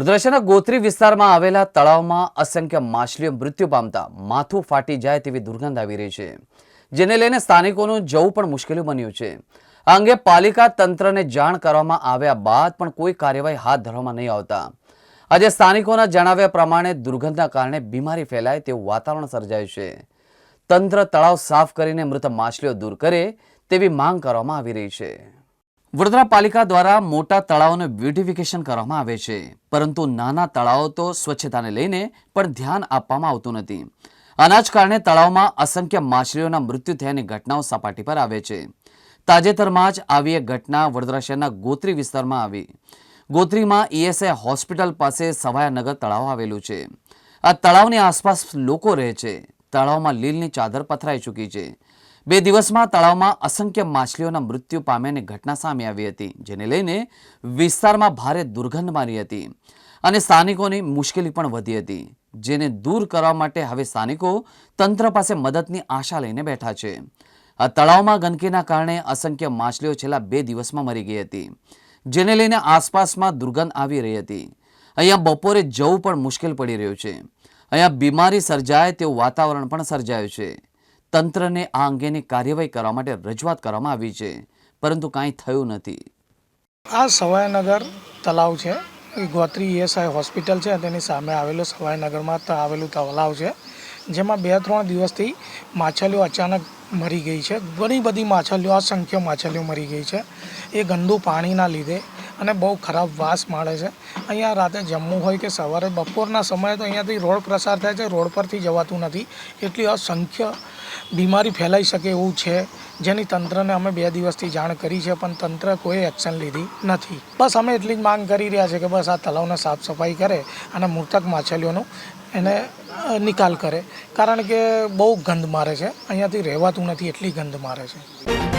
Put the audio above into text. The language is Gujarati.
વડોદરાના ગોત્રી વિસ્તારમાં આવેલા તળાવમાં અસંખ્ય માછલીઓ મૃત્યુ પામતા માથું ફાટી જાય તેવી દુર્ગંધ આવી રહી છે, જેને લઈને સ્થાનિકોનું જવું પણ મુશ્કેલી બન્યું છે. આ અંગે પાલિકા તંત્રને જાણ કરવામાં આવ્યા બાદ પણ કોઈ કાર્યવાહી હાથ ધરવામાં નહીં આવતા. આજે સ્થાનિકોના જણાવ્યા પ્રમાણે દુર્ગંધના કારણે બીમારી ફેલાય તેવું વાતાવરણ સર્જાયું છે. તંત્ર તળાવ સાફ કરીને મૃત માછલીઓ દૂર કરે તેવી માંગ કરવામાં આવી રહી છે. વડોદરા પાલિકા દ્વારા મોટા તળાવોને બ્યુટિફિકેશન કરવામાં આવે છે. પરંતુ નાના તળાવો તો સ્વચ્છતાને લઈને પણ ધ્યાન આપવામાં આવતું નથી. આના જ કારણે તળાવમાં અસંખ્ય માછલીઓના મૃત્યુ થયાની ઘટનાઓ સપાટી પર આવે છે. તાજેતરમાં જ આવી એક ઘટના વડોદરા શહેરના ગોત્રી વિસ્તારમાં આવી. ગોત્રીમાં ઈએસઆઈ હોસ્પિટલ પાસે સવાયાનગર તળાવ આવેલું છે. આ તળાવની આસપાસ લોકો રહે છે. તળાવમાં લીલની ચાદર પથરાઈ ચૂકી છે. બે દિવસમાં તળાવમાં અસંખ્ય માછલીઓના મૃત્યુ પામ્યાની ઘટના સામે આવી હતી, જેને લઈને વિસ્તારમાં ભારે દુર્ગંધ મારી હતી અને સ્થાનિકોની મુશ્કેલી પણ વધી હતી, જેને દૂર કરવા માટે હવે સ્થાનિકો તંત્ર પાસે મદદની આશા લઈને બેઠા છે. આ તળાવમાં ગંદકીના કારણે અસંખ્ય માછલીઓ છેલ્લા બે દિવસમાં મરી ગઈ હતી, જેને લઈને આસપાસમાં દુર્ગંધ આવી રહી હતી. અહીંયા બપોરે જવું પણ મુશ્કેલ પડી રહ્યું છે. અહીંયા બીમારી સર્જાય તેવું વાતાવરણ પણ સર્જાયું છે. તંત્રને આ અંગેની કાર્યવાહી કરવા માટે રજૂઆત કરવામાં આવી છે, પરંતુ કાંઈ થયું નથી. આ સવાયનગર તલાવ છે. ગોત્રી ઈએસઆઈ હોસ્પિટલ છે તેની સામે આવેલું સવાયનગરમાં ત- આવેલું તલાવ છે. જેમાં બે ત્રણ દિવસથી માછલીઓ અચાનક મરી ગઈ છે. ઘણી બધી માછલીઓ, અસંખ્ય માછલીઓ મરી ગઈ છે. એ ગંદુ પાણીના લીધે અને બહુ ખરાબ વાસ માળે છે. અહીંયા રાતે જમવું હોય કે સવારે, બપોરના સમયે તો અહીંયાથી રોડ પ્રસાર થાય છે. રોડ પરથી જવાતું નથી. એટલી અસંખ્ય બીમારી ફેલાઈ શકે એવું છે. જેની તંત્રને અમે બે દિવસથી જાણ કરી છે, પણ તંત્ર કોઈ એક્શન લીધી નથી. બસ અમે એટલી જ માંગ કરી રહ્યા છે કે બસ આ તળાવને સાફ સફાઈ કરે અને મૃતક માછલીઓનું એને નિકાલ કરે. કારણ કે બહુ ગંધ મારે છે. અહીંયાથી રહેવાતું નથી, એટલી ગંધ મારે છે.